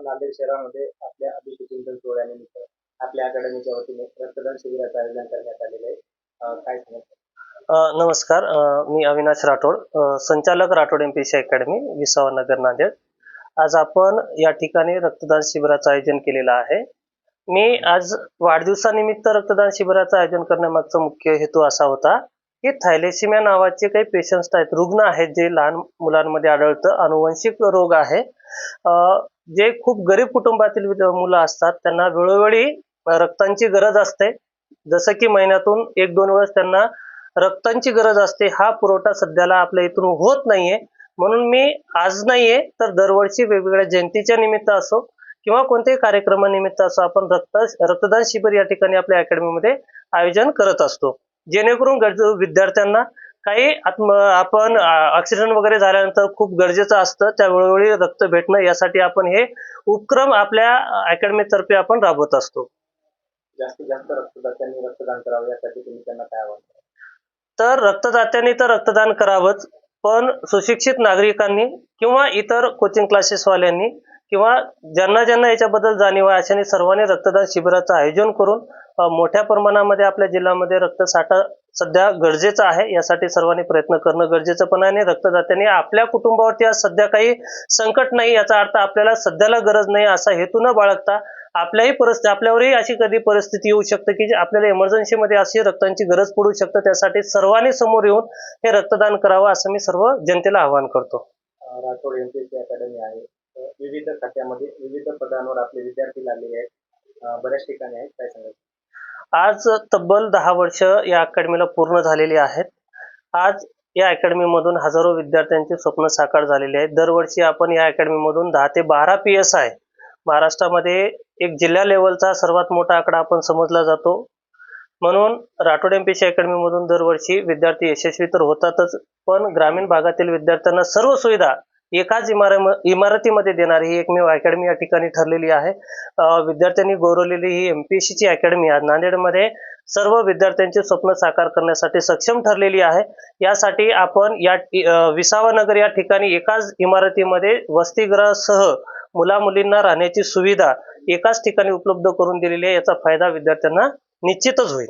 नांदेड शहरामध्ये आपल्या अभिषेक चिंतन सोहळ्यानिमित्त आपल्या अकॅडमीच्या वतीने रक्तदान शिबिराचं आयोजन करण्यात आलेलं आहे. काय सांगाल? नमस्कार. मी अविनाश राठोड संचालक Rathod M P C academy Visawa Nagar Nanded. आज आपण या ठिकाणी रक्तदान शिबिराचं आयोजन केलेलं आहे. मी आज वाढदिवसानिमित्त रक्तदान शिबिराचं आयोजन करण्यामागचा मुख्य हेतू असा होता की थायलेसिमिया नावाचे काही पेशंट्स आहेत रुग्ण आहेत जे लहान मुलांमध्ये आढळतं अनुवंशिक रोग आहे. जे खूप गरीब कुटुंबातील मुलं असतात त्यांना वेळोवेळी रक्तांची गरज असते. जसं की महिन्यातून एक दोन वेळेस त्यांना रक्तांची गरज असते. हा पुरवठा सध्याला आपल्या इथून होत नाहीये. म्हणून मी आज नाहीये तर दरवर्षी वेगवेगळ्या जयंतीच्या निमित्त असो किंवा कोणत्याही कार्यक्रमानिमित्त असो आपण रक्त रक्तदान शिबिर या ठिकाणी आपल्या अकॅडमीमध्ये आयोजन करत असतो. जेणेकरून गरजू विद्यार्थ्यांना काही आत्म आपण ऍक्सिडेंट वगैरे झाल्यानंतर खूप गरजेचं असतं त्या वेळोवेळी रक्त भेटणं यासाठी आपण हे उपक्रम आपल्या अकॅडमीतर्फे आपण राबवत असतो जास्तीत जास्त रक्तदात्यांनी रक्तदान करावं यासाठी तुम्ही त्यांना काय आवाहन? तर रक्तदात्यांनी तर रक्तदान करावंच पण सुशिक्षित नागरिकांनी किंवा इतर कोचिंग क्लासेसवाल्यांनी किंवा ज्यांना ज्यांना याच्याबद्दल जाणीव आहे अशाने सर्वांनी रक्तदान शिबिराचं आयोजन करून मोठ्या प्रमाणामध्ये आपल्या जिल्ह्यामध्ये रक्तसाठा सध्या गरजेचं आहे. यासाठी सर्वांनी प्रयत्न करणं गरजेचं पण आहे आणि रक्तदात्याने आपल्या कुटुंबावरती आज सध्या काही संकट नाही याचा अर्थ आपल्याला सध्याला गरज नाही असा हेतू न बाळगता आपल्याही परिस्थिती आपल्यावरही अशी कधी परिस्थिती येऊ शकते की आपल्याला इमर्जन्सीमध्ये अशी रक्तांची गरज पडू शकते. त्यासाठी सर्वांनी समोर येऊन हे रक्तदान करावं असं मी सर्व जनतेला आवाहन करतो. राठोड एम पी अकॅडमी आहे. विविध खात्यामध्ये विविध पदांवर आपले विद्यार्थी लागलेले आहेत. बऱ्याच ठिकाणी आहेत. काय सांगायचं आज तब्बल दहा वर्ष या अकॅडमीला पूर्ण झालेली आहेत. आज या अकॅडमीमधून हजारो विद्यार्थ्यांचे स्वप्न साकार झालेले आहेत. दरवर्षी आपण या अकॅडमीमधून दहा ते बारा पी एस आय महाराष्ट्रामध्ये एक जिल्हा लेवलचा सर्वात मोठा आकडा आपण समजला जातो. म्हणून राठोड एम पी सी अकॅडमीमधून दरवर्षी विद्यार्थी यशस्वी तर होतातच पण ग्रामीण भागातील विद्यार्थ्यांना सर्व सुविधा एकाच इमारम इमारतीमध्ये देणारी ही एकमेव अकॅडमी या ठिकाणी ठरलेली आहे. विद्यार्थ्यांनी गौरवलेली ही एम पी एस सीची अकॅडमी आज नांदेडमध्ये सर्व विद्यार्थ्यांचे स्वप्न साकार करण्यासाठी सक्षम ठरलेली आहे. यासाठी आपण या विसावानगर या ठिकाणी एकाच इमारतीमध्ये वसतिगृहासह मुला मुलींना राहण्याची सुविधा एकाच ठिकाणी उपलब्ध करून दिलेली आहे. याचा फायदा विद्यार्थ्यांना निश्चितच होईल.